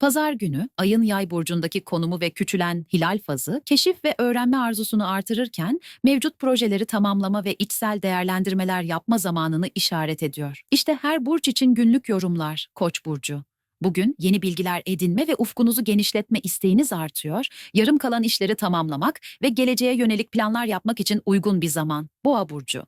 Pazar günü ayın yay burcundaki konumu ve küçülen hilal fazı keşif ve öğrenme arzusunu artırırken mevcut projeleri tamamlama ve içsel değerlendirmeler yapma zamanını işaret ediyor. İşte her burç için günlük yorumlar Koç burcu. Bugün yeni bilgiler edinme ve ufkunuzu genişletme isteğiniz artıyor, yarım kalan işleri tamamlamak ve geleceğe yönelik planlar yapmak için uygun bir zaman. Boğa burcu.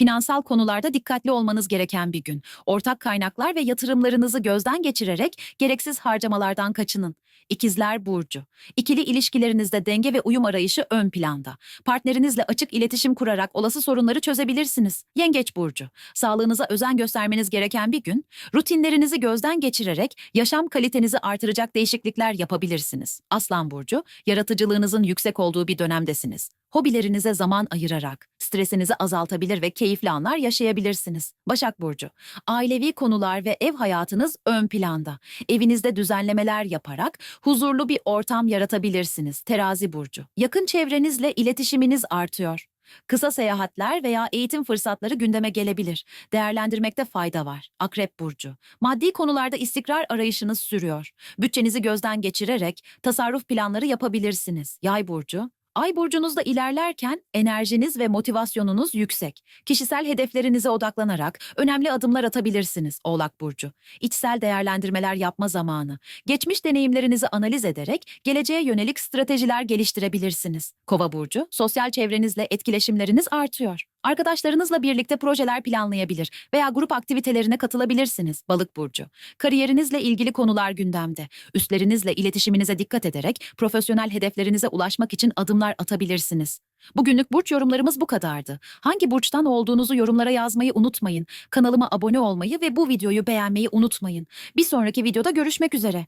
Finansal konularda dikkatli olmanız gereken bir gün. Ortak kaynaklar ve yatırımlarınızı gözden geçirerek gereksiz harcamalardan kaçının. İkizler Burcu. İkili ilişkilerinizde denge ve uyum arayışı ön planda. Partnerinizle açık iletişim kurarak olası sorunları çözebilirsiniz. Yengeç Burcu. Sağlığınıza özen göstermeniz gereken bir gün. Rutinlerinizi gözden geçirerek yaşam kalitenizi artıracak değişiklikler yapabilirsiniz. Aslan Burcu. Yaratıcılığınızın yüksek olduğu bir dönemdesiniz. Hobilerinize zaman ayırarak stresinizi azaltabilir ve keyifli anlar yaşayabilirsiniz. Başak Burcu. Ailevi konular ve ev hayatınız ön planda. Evinizde düzenlemeler yaparak huzurlu bir ortam yaratabilirsiniz. Terazi Burcu. Yakın çevrenizle iletişiminiz artıyor. Kısa seyahatler veya eğitim fırsatları gündeme gelebilir. Değerlendirmekte fayda var. Akrep Burcu. Maddi konularda istikrar arayışınız sürüyor. Bütçenizi gözden geçirerek tasarruf planları yapabilirsiniz. Yay Burcu. Ay burcunuzda ilerlerken enerjiniz ve motivasyonunuz yüksek. Kişisel hedeflerinize odaklanarak önemli adımlar atabilirsiniz Oğlak burcu. İçsel değerlendirmeler yapma zamanı. Geçmiş deneyimlerinizi analiz ederek geleceğe yönelik stratejiler geliştirebilirsiniz. Kova burcu, sosyal çevrenizle etkileşimleriniz artıyor. Arkadaşlarınızla birlikte projeler planlayabilir veya grup aktivitelerine katılabilirsiniz. Balık burcu. Kariyerinizle ilgili konular gündemde. Üstlerinizle iletişiminize dikkat ederek profesyonel hedeflerinize ulaşmak için adımlar atabilirsiniz. Bugünlük burç yorumlarımız bu kadardı. Hangi burçtan olduğunuzu yorumlara yazmayı unutmayın. Kanalıma abone olmayı ve bu videoyu beğenmeyi unutmayın. Bir sonraki videoda görüşmek üzere.